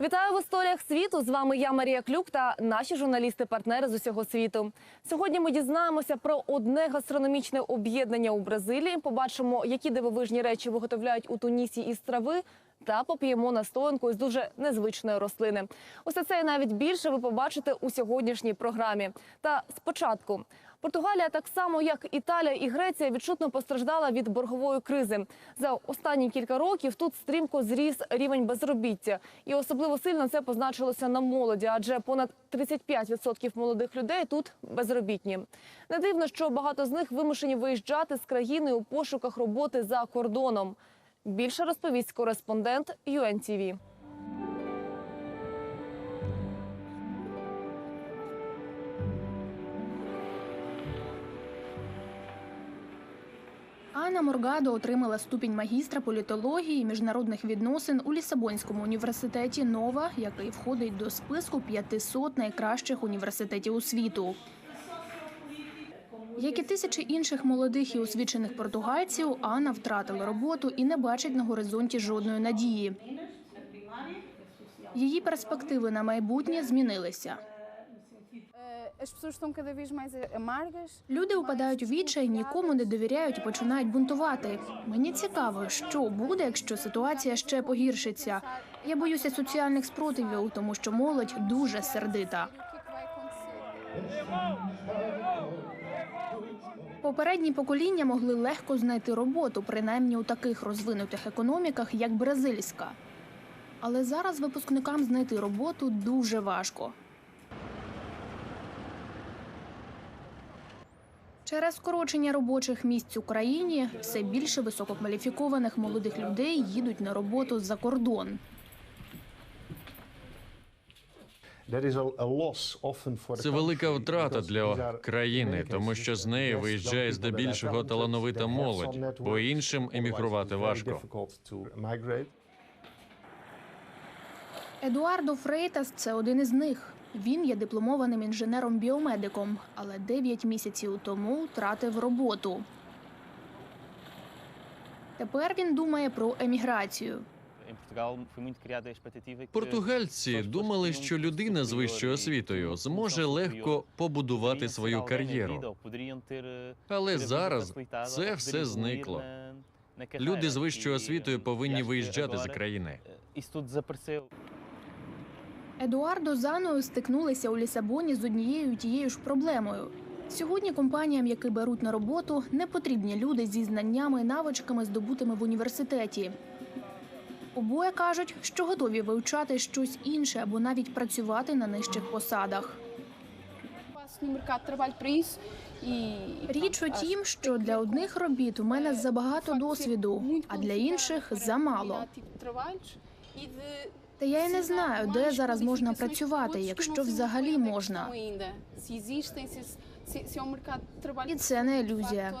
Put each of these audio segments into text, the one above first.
Вітаю в історіях світу. З вами я Марія Клюк та наші журналісти-партнери з усього світу. Сьогодні ми дізнаємося про одне гастрономічне об'єднання у Бразилії. Побачимо, які дивовижні речі виготовляють у Тунісі із трави. Та поп'ємо настоянку із дуже незвичної рослини. Усе це і навіть більше ви побачите у сьогоднішній програмі. Та спочатку Португалія, так само як Італія і Греція, відчутно постраждала від боргової кризи. За останні кілька років тут стрімко зріс рівень безробіття, і особливо сильно це позначилося на молоді, адже понад 35% молодих людей тут безробітні. Не дивно, що багато з них вимушені виїжджати з країни у пошуках роботи за кордоном. Більше розповість кореспондент ЮНТВ. Анна Моргадо отримала ступінь магістра політології і міжнародних відносин у Лісабонському університеті Нова, який входить до списку 500 найкращих університетів у світу. Як і тисячі інших молодих і освічених португальців, Анна втратила роботу і не бачить на горизонті жодної надії. Її перспективи на майбутнє змінилися. Eh, As pessoas estão cada vez mais amargas. Люди упадають у відчай, нікому не довіряють і починають бунтувати. Мені цікаво, що буде, якщо ситуація ще погіршиться. Я боюся соціальних спротивів, тому що молодь дуже сердита. Попередні покоління могли легко знайти роботу, принаймні у таких розвинутих економіках, як бразильська. Але зараз випускникам знайти роботу дуже важко. Через скорочення робочих місць в Україні все більше висококваліфікованих молодих людей їдуть на роботу за кордон. Це велика втрата для країни, тому що з неї виїжджає здебільшого талановита молодь, бо іншим емігрувати важко. Едуардо Фрейтас це один із них. Він є дипломованим інженером-біомедиком, але 9 місяців тому втратив роботу. Тепер він думає про еміграцію. Португальці думали, що людина з вищою освітою зможе легко побудувати свою кар'єру. Але зараз це все зникло. Люди з вищою освітою повинні виїжджати за країни. Едуардо з Аною стикнулися у Лісабоні з однією тією ж проблемою. Сьогодні компаніям, які беруть на роботу, не потрібні люди зі знаннями і навичками, здобутими в університеті. Обоє кажуть, що готові вивчати щось інше або навіть працювати на нижчих посадах. Річ у тім, що для одних робіт у мене забагато досвіду, а для інших замало. Та я й не знаю, де зараз можна працювати, якщо взагалі можна. І це не ілюзія.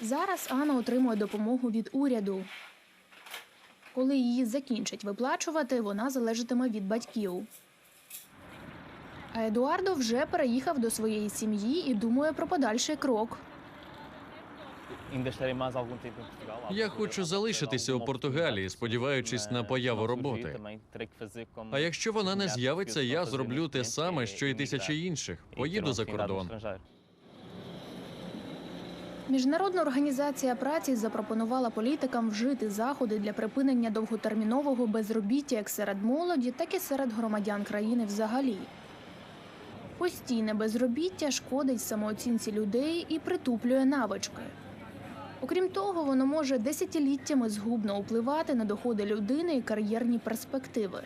Зараз Анна отримує допомогу від уряду. Коли її закінчать виплачувати, вона залежатиме від батьків. А Едуардо вже переїхав до своєї сім'ї і думає про подальший крок. Ainda estarei mais algum tempo em Portugal. Я хочу залишитися у Португалії, сподіваючись на появу роботи. А якщо вона не з'явиться, я зроблю те саме, що й тисячі інших. Поїду за кордон. Міжнародна організація праці запропонувала політикам вжити заходи для припинення довготермінового безробіття як серед молоді, так і серед громадян країни взагалі. Постійне безробіття шкодить самооцінці людей і притуплює навички. Окрім того, воно може десятиліттями згубно впливати на доходи людини і кар'єрні перспективи.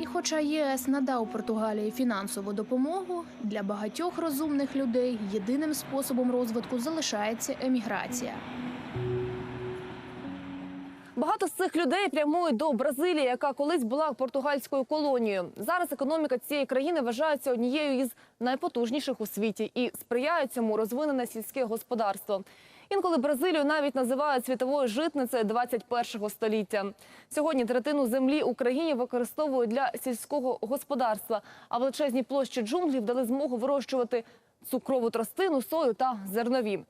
І хоча ЄС надав Португалії фінансову допомогу, для багатьох розумних людей єдиним способом розвитку залишається еміграція. Багато з цих людей прямують до Бразилії, яка колись була португальською колонією. Зараз економіка цієї країни вважається однією із найпотужніших у світі і сприяє цьому розвинене сільське господарство. Інколи Бразилію навіть називають світовою житницею 21-го століття. Сьогодні третину землі Україні використовують для сільського господарства, а величезні площі джунглів дали змогу вирощувати цукрову тростину, сою та зернові.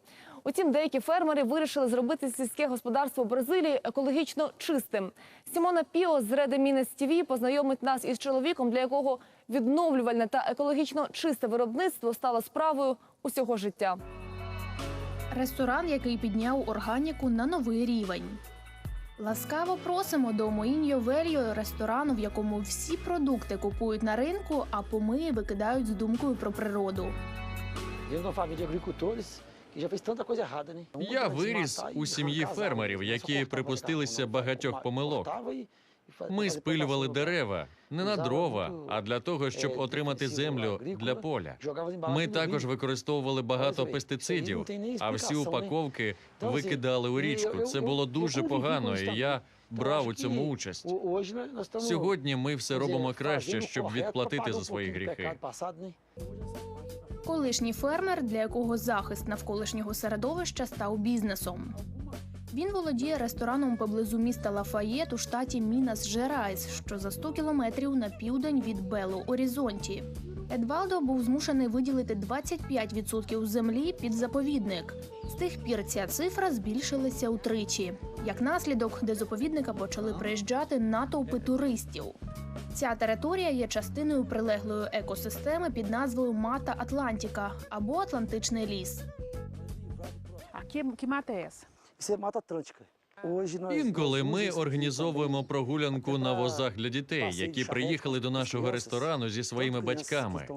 Утім, деякі фермери вирішили зробити сільське господарство Бразилії екологічно чистим. Сімона Піо з Реде Мінес ТВ познайомить нас із чоловіком, для якого відновлювальне та екологічно чисте виробництво стало справою усього життя. Ресторан, який підняв органіку на новий рівень. Ласкаво просимо до Моіньо Вельо ресторану, в якому всі продукти купують на ринку, а помиї викидають з думкою про природу. Uma Я виріс у сім'ї фермерів, які припустилися багатьох помилок. Ми спилювали дерева не на дрова, а для того, щоб Е, отримати землю для поля. Ми також використовували багато пестицидів, а всі упаковки викидали у річку. Це було дуже погано, і я брав у цьому участь. Сьогодні ми все робимо краще, щоб відплатити за свої гріхи. Колишній фермер, для якого захист навколишнього середовища став бізнесом. Він володіє рестораном поблизу міста Лафаєт у штаті Мінас Жерайс, що за 100 кілометрів на південь від Белу Орізонті. Едвалдо був змушений виділити 25% землі під заповідник. З тих пір ця цифра збільшилася утричі. Як наслідок, до заповідника почали приїжджати натовпи туристів. Ця територія є частиною прилеглої екосистеми під назвою Мата Атлантіка або Атлантичний ліс. Aqui, que mata é essa? Інколи ми організовуємо прогулянку на возах для дітей, які приїхали до нашого ресторану зі своїми батьками.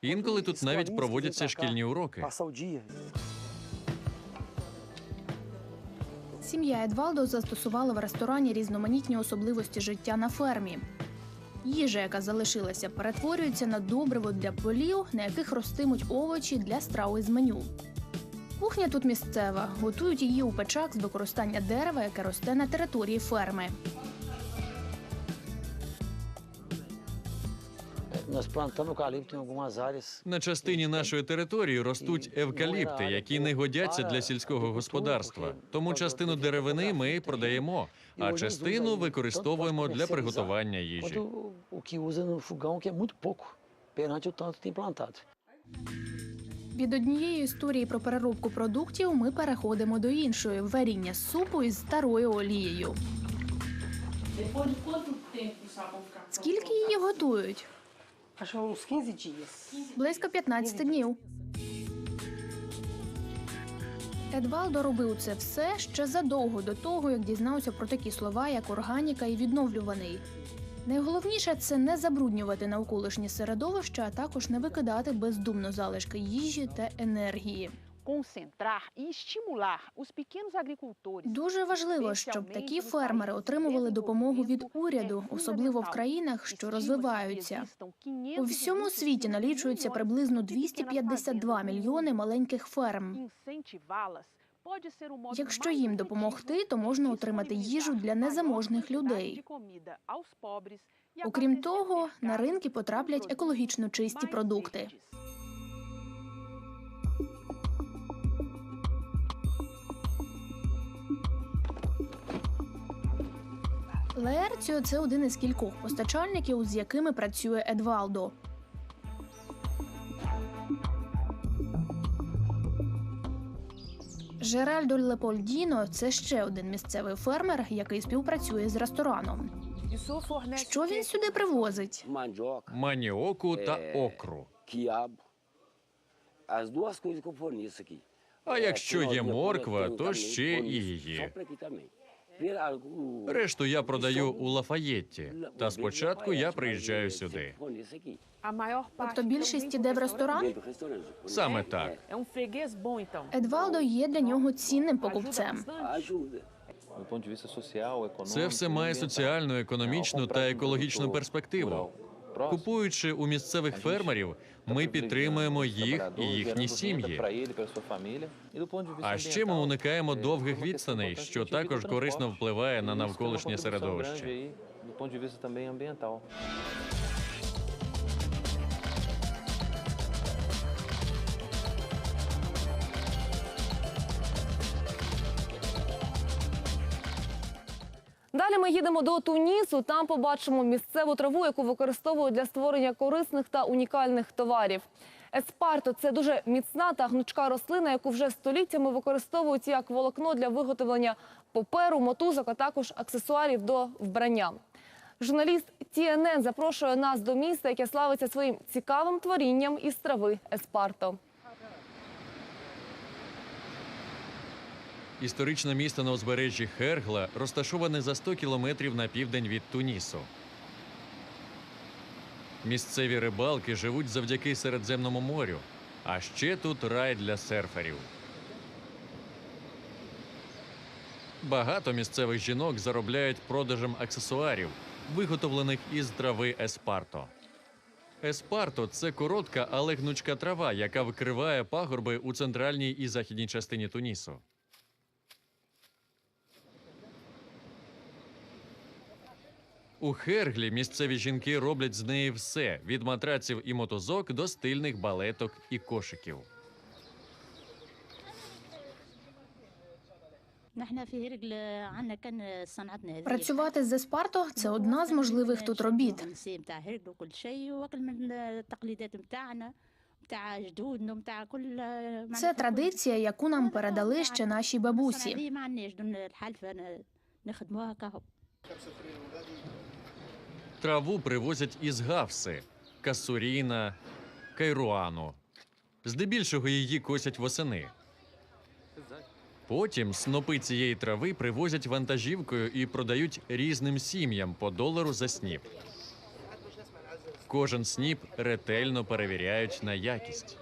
Інколи тут навіть проводяться шкільні уроки. Сім'я Едвалдо застосувала в ресторані різноманітні особливості життя на фермі. Їжа, яка залишилася, перетворюється на добриво для полів, на яких ростимуть овочі для страви з меню. Кухня тут місцева, готують її у печах з використання дерева, яке росте на території ферми. На частині нашої території ростуть евкаліпти, які не годяться для сільського господарства. Тому частину деревини ми продаємо, а частину використовуємо для приготування їжі. Від однієї історії про переробку продуктів ми переходимо до іншої варіння супу із старою олією. Скільки її готують? Acho uns 15. Близько 15 днів. Едвалдо робив це все ще задовго до того, як дізнався про такі слова, як органіка і відновлюваний. Найголовніше це не забруднювати навколишнє середовище, а також не викидати бездумно залишки їжі та енергії. Concentrar e estimular os pequenos agricultores. Дуже важливо, щоб такі фермери отримували допомогу від уряду, особливо в країнах, що розвиваються. У всьому світі налічується приблизно 252 мільйони маленьких ферм. Якщо їм допомогти, то можна отримати їжу для незаможних людей. Окрім того, на ринки потраплять екологічно чисті продукти. Леерціо це один із кількох постачальників, з якими працює Едвалдо. Жеральдо Лепольдіно це ще один місцевий фермер, який співпрацює з рестораном. Що він сюди привозить? Маніоку та окру. А якщо є морква, то ще і її. Решту я продаю у Лафаєтті. Та спочатку я приїжджаю сюди. Тобто більшість іде в ресторан? Саме так. Um. Едвалдо є для нього цінним покупцем. Це все має соціальну, економічну та екологічну перспективу. Купуючи у місцевих фермерів, ми підтримуємо їх і їхні сім'ї. А ще ми уникаємо довгих відстаней, що також корисно впливає на навколишнє середовище. Далі ми їдемо до Тунісу. Там побачимо місцеву траву, яку використовують для створення корисних та унікальних товарів. Еспарто це дуже міцна та гнучка рослина, яку вже століттями використовують як волокно для виготовлення паперу, мотузок, а також аксесуарів до вбрання. Журналіст TNN запрошує нас до міста, яке славиться своїм цікавим творінням із трави еспарто. Історичне місто на узбережжі Хергла розташоване за 100 кілометрів на південь від Тунісу. Місцеві рибалки живуть завдяки Середземному морю, а ще тут рай для серферів. Багато місцевих жінок заробляють продажем аксесуарів, виготовлених із трави еспарто. Еспарто це коротка, але гнучка трава, яка викриває пагорби у центральній і західній частині Тунісу. У Херглі місцеві жінки роблять з неї все: від матраців і мотозок до стильних балеток і кошиків. Працювати з еспарто – це одна з можливих тут робіт. Це традиція, яку нам передали ще наші бабусі. Траву привозять із Гавси, Кассуріна, Кайруану. Здебільшого її косять восени. Потім снопи цієї трави привозять вантажівкою і продають різним сім'ям по долару за сніп. Кожен сніп ретельно перевіряють на якість.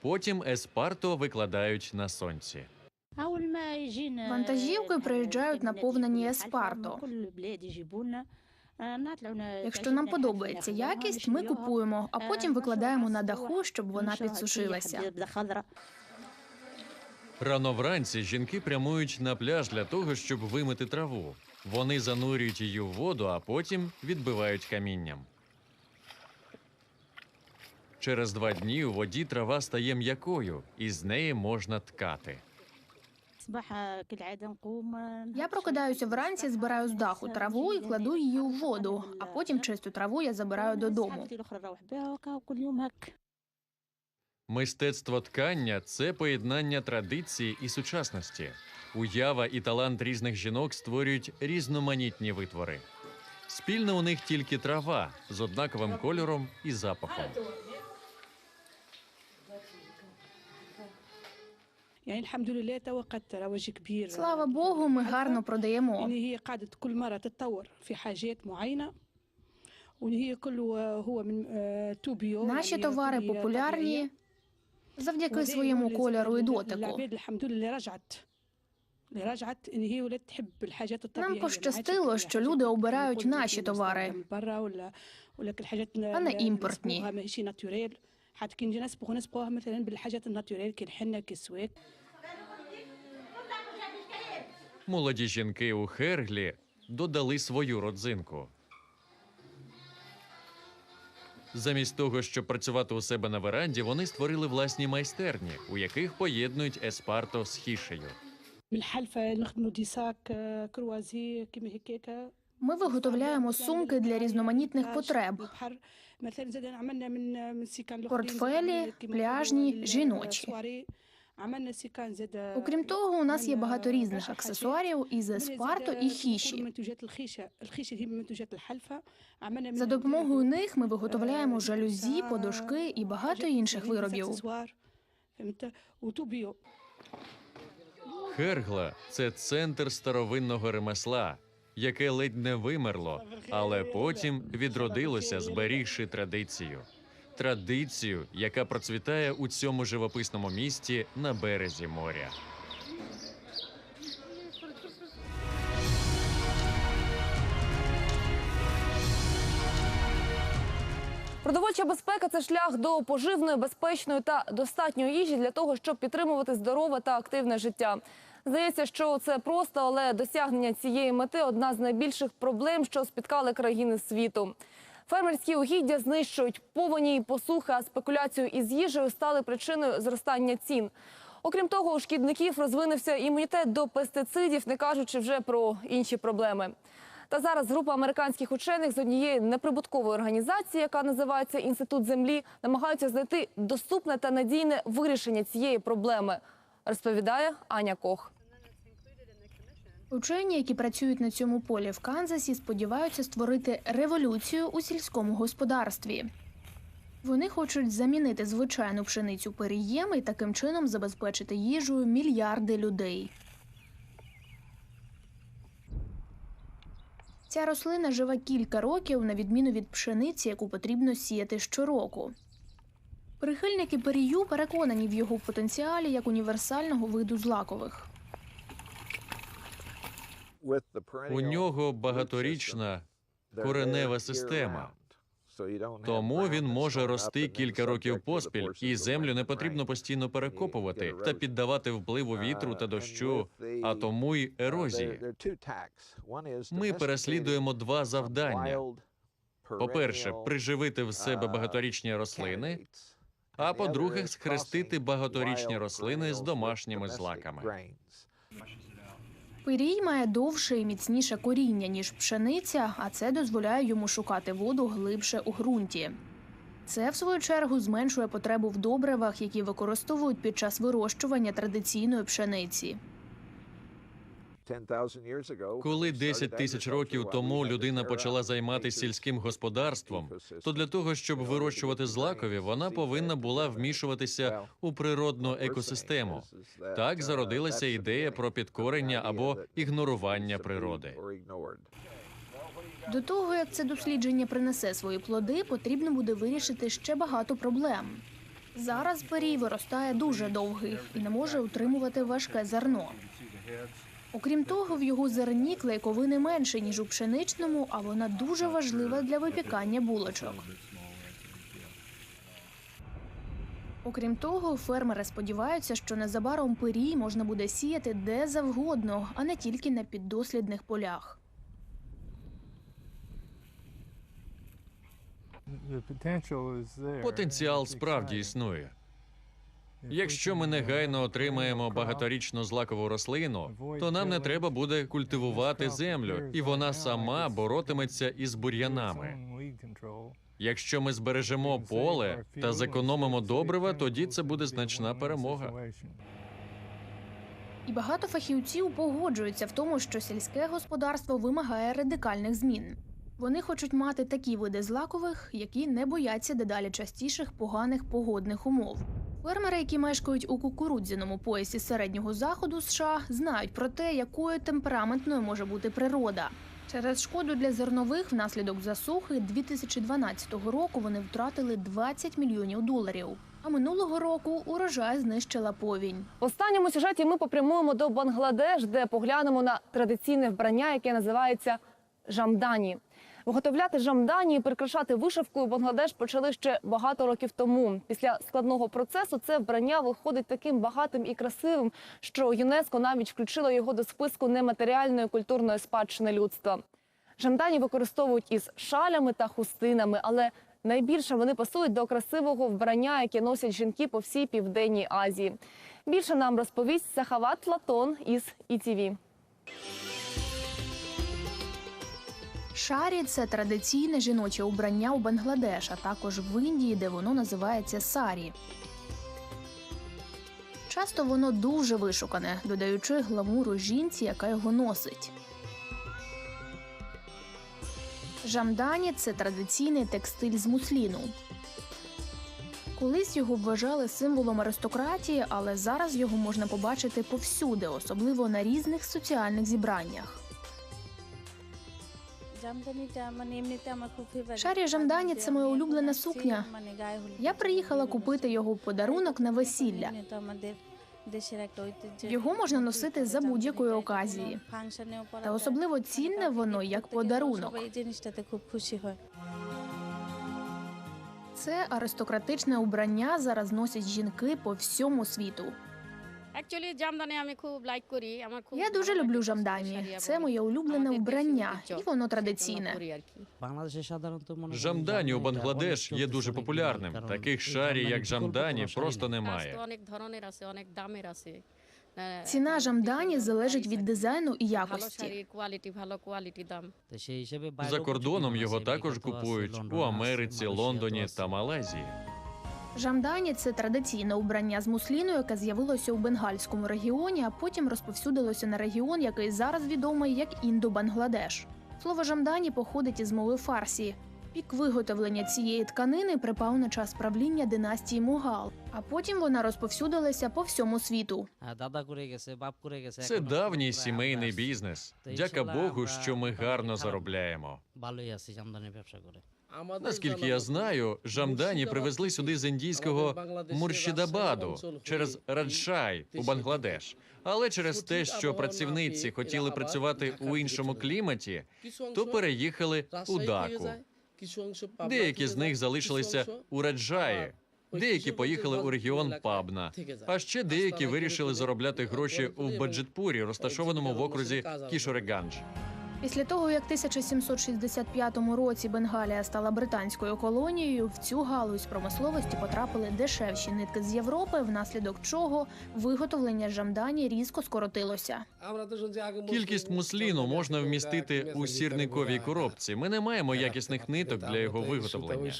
Потім еспарто викладають на сонці. Вантажівкою приїжджають наповнені еспарто. Якщо нам подобається якість, ми купуємо, а потім викладаємо на даху, щоб вона підсушилася. Рано вранці жінки прямують на пляж для того, щоб вимити траву. Вони занурюють її в воду, а потім відбивають камінням. Через два дні у воді трава стає м'якою, і з неї можна ткати. Я прокидаюся вранці, збираю з даху траву і кладу її у воду, а потім чисту траву я забираю додому. Мистецтво ткання це поєднання традиції і сучасності. Уява і талант різних жінок створюють різноманітні витвори. Спільно у них тільки трава з однаковим кольором і запахом. Слава Богу, ми гарно продаємо. Наші товари популярні завдяки своєму кольору і дотику. Нам пощастило, що люди обирають наші товари, а не імпортні. ماشي ناتوريل حتى كي نجي نسبغوا نسبغوها مثلا بالحاجات الناتوريل كي الحنه كي السواك Молоді жінки у Херглі додали свою родзинку. Замість того, щоб працювати у себе на веранді, вони створили власні майстерні, у яких поєднують еспарто з хішею. Ми виготовляємо сумки для різноманітних потреб. портфелі, пляжні, жіночі. Окрім того, у нас є багато різних аксесуарів із еспарту і хіші. За допомогою них ми виготовляємо жалюзі, подушки і багато інших виробів. Хергла це центр старовинного ремесла яке ледь не вимерло, але потім відродилося, зберігши традицію. Традицію, яка процвітає у цьому живописному місті на березі моря. Продовольча безпека це шлях до поживної, безпечної та достатньої їжі для того, щоб підтримувати здорове та активне життя. Здається, що це просто, але досягнення цієї мети одна з найбільших проблем, що спіткали країни світу. Фермерські угіддя знищують повені і посухи, а спекуляцію із їжею стали причиною зростання цін. Окрім того, у шкідників розвинувся імунітет до пестицидів, не кажучи вже про інші проблеми. Та зараз група американських учених з однієї неприбуткової організації, яка називається Інститут землі, намагаються знайти доступне та надійне вирішення цієї проблеми. Розповідає Аня Кох. Учені, які працюють на цьому полі в Канзасі, сподіваються створити революцію у сільському господарстві. Вони хочуть замінити звичайну пшеницю перієм і таким чином забезпечити їжею мільярди людей. Ця рослина живе кілька років, на відміну від пшениці, яку потрібно сіяти щороку. Прихильники перію переконані в його потенціалі як універсального виду злакових. У нього багаторічна коренева система. Тому він може рости кілька років поспіль, і землю не потрібно постійно перекопувати та піддавати впливу вітру та дощу, а тому й ерозії. Ми переслідуємо два завдання: по-перше, приживити в себе багаторічні рослини, а по-друге, схрестити багаторічні рослини з домашніми злаками. Пирій має довше і міцніше коріння, ніж пшениця, а це дозволяє йому шукати воду глибше у ґрунті. Це, в свою чергу, зменшує потребу в добривах, які використовують під час вирощування традиційної пшениці. Коли 10 тисяч років тому людина почала займатися сільським господарством, то для того, щоб вирощувати злакові, вона повинна була вмішуватися у природну екосистему. Так зародилася ідея про підкорення або ігнорування природи. До того, як це дослідження принесе свої плоди, потрібно буде вирішити ще багато проблем. Зараз пирій виростає дуже довгий і не може утримувати важке зерно. Окрім того, в його зерні клейковини менше, ніж у пшеничному, а вона дуже важлива для випікання булочок. Окрім того, фермери сподіваються, що незабаром пирій можна буде сіяти де завгодно, а не тільки на піддослідних полях. Потенціал справді існує. Якщо ми негайно отримаємо багаторічну злакову рослину, то нам не треба буде культивувати землю, і вона сама боротиметься із бур'янами. Якщо ми збережемо поле та зекономимо добрива, тоді це буде значна перемога. І багато фахівців погоджуються в тому, що сільське господарство вимагає радикальних змін. Вони хочуть мати такі види злакових, які не бояться дедалі частіших поганих погодних умов. Фермери, які мешкають у кукурудзяному поясі середнього заходу США, знають про те, якою темпераментною може бути природа. Через шкоду для зернових внаслідок засухи 2012 року вони втратили 20 мільйонів доларів. А минулого року урожай знищила повінь. В останньому сюжеті ми попрямуємо до Бангладеш, де поглянемо на традиційне вбрання, яке називається жамдані. Виготовляти жамдані і прикрашати вишивкою Бангладеш почали ще багато років тому. Після складного процесу це вбрання виходить таким багатим і красивим, що ЮНЕСКО навіть включило його до списку нематеріальної культурної спадщини людства. Жамдані використовують із шалями та хустинами, але найбільше вони пасують до красивого вбрання, яке носять жінки по всій південній Азії. Більше нам розповість Сахават Латон із ІТВ. Шарі це традиційне жіноче убрання у Бангладеш, а також в Індії, де воно називається сарі. Часто воно дуже вишукане, додаючи гламуру жінці, яка його носить. Жамдані це традиційний текстиль з мусліну. Колись його вважали символом аристократії, але зараз його можна побачити повсюди, особливо на різних соціальних зібраннях. Шарі Жамдані це моя улюблена сукня. Я приїхала купити його в подарунок на весілля. Його можна носити за будь-якої оказії. Та особливо цінне воно як подарунок. Це аристократичне убрання зараз носять жінки по всьому світу. Я дуже люблю жамдані. Це моє улюблене вбрання, і воно традиційне. Жамдані у Бангладеш є дуже популярним. Таких шарі, як жамдані, просто немає. Ціна жамдані залежить від дизайну і якості. За кордоном його також купують у Америці, Лондоні та Малайзії. Жамдані це традиційне убрання з мусліну, яке з'явилося у бенгальському регіоні, а потім розповсюдилося на регіон, який зараз відомий як Індо-Бангладеш. Слово жамдані походить із мови фарсі. Пік виготовлення цієї тканини припав на час правління династії Мугал, а потім вона розповсюдилася по всьому світу. Це давній сімейний бізнес. Дяка Богу, що ми гарно заробляємо. Наскільки я знаю, жамдані привезли сюди з індійського Муршідабаду через Раджшай у Бангладеш. Але через те, що працівниці хотіли працювати у іншому кліматі, то переїхали у Даку. Деякі з них залишилися у Раджаї, деякі поїхали у регіон Пабна. А ще деякі вирішили заробляти гроші у Баджетпурі, розташованому в окрузі Кішореганж. Після того, як 1765 році Бенгалія стала британською колонією, в цю галузь промисловості потрапили дешевші нитки з Європи, внаслідок чого виготовлення жамдані різко скоротилося. Кількість мусліну можна вмістити у сірниковій коробці. Ми не маємо якісних ниток для його виготовлення.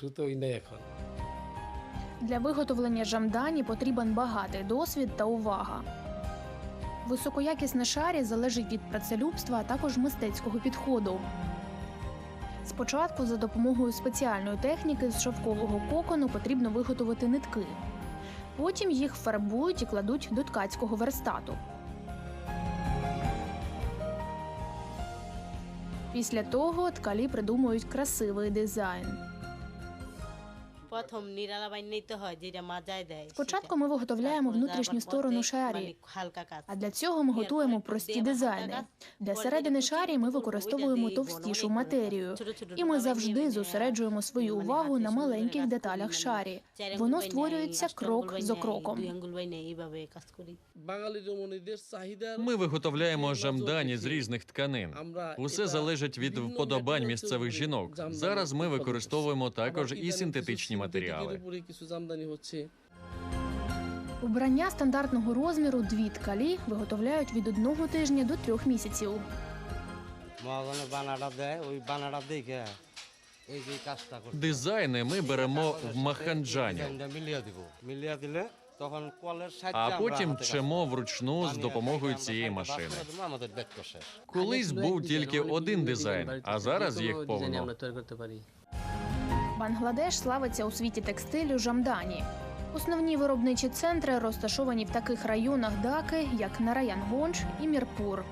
Для виготовлення жамдані потрібен багатий досвід та увага. Високоякісне шарі залежить від працелюбства, а також мистецького підходу. Спочатку за допомогою спеціальної техніки з шовкового кокону потрібно виготовити нитки. Потім їх фарбують і кладуть до ткацького верстату. Після того ткалі придумують красивий дизайн. Спочатку ми виготовляємо внутрішню сторону шарі, а для цього ми готуємо прості дизайни. Для середини шарі ми використовуємо товстішу матерію, і ми завжди зосереджуємо свою увагу на маленьких деталях шарі. Воно створюється крок за кроком. Ми виготовляємо жамдані з різних тканин. Усе залежить від вподобань місцевих жінок. Зараз ми використовуємо також і синтетичні матеріали. Убрання стандартного розміру дві ткалі виготовляють від одного тижня до трьох місяців. Дизайни ми беремо в Маханджані, а потім чемо вручну з допомогою цієї машини. Колись був тільки один дизайн, а зараз їх повно. Бангладеш славиться у світі текстилю Жамдані. Основні виробничі центри розташовані в таких районах Даки, як Нараянгондж і Мірпур.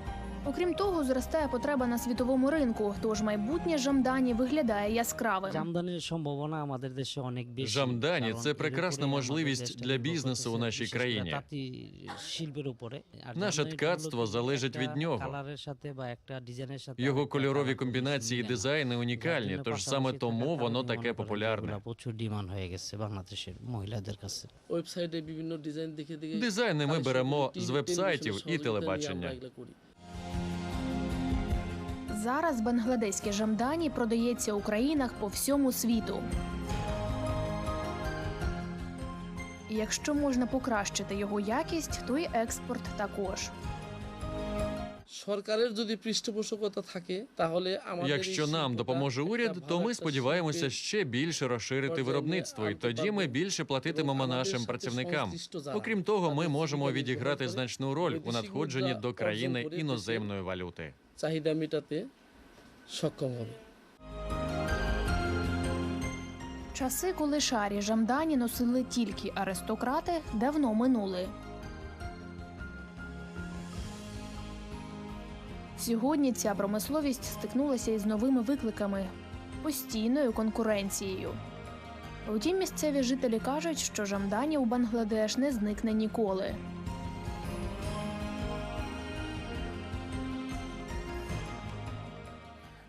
Окрім того, зростає потреба на світовому ринку, тож майбутнє Жамдані виглядає яскравим. Жамдані це прекрасна можливість для бізнесу у нашій країні. Наше ткацтво залежить від нього. Його кольорові комбінації і дизайни унікальні, тож саме тому воно таке популярне. Дизайни ми беремо з вебсайтів і телебачення Зараз бангладеське жамдані продається у країнах по всьому світу. І Якщо можна покращити його якість, то й експорт також. সরকারের যদি পৃষ্ঠপোষকতা থাকে তাহলে আমাদের Якщо нам допоможе уряд, то ми сподіваємося ще більше розширити виробництво, і тоді ми більше платитимемо нашим працівникам. Окрім того, ми можемо відіграти значну роль у надходженні до країни іноземної валюти. চাহিদা মেটাতে সক্ষম হবে Часи, коли шарі жамдані носили тільки аристократи, давно минули. Сьогодні ця промисловість стикнулася із новими викликами постійною конкуренцією. Утім, місцеві жителі кажуть, що жамдані у Бангладеш не зникне ніколи.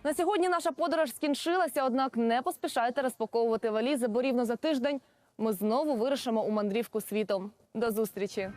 На сьогодні наша подорож скінчилася, однак не поспішайте розпаковувати валізи, бо рівно за тиждень ми знову вирушимо у мандрівку світом. До зустрічі!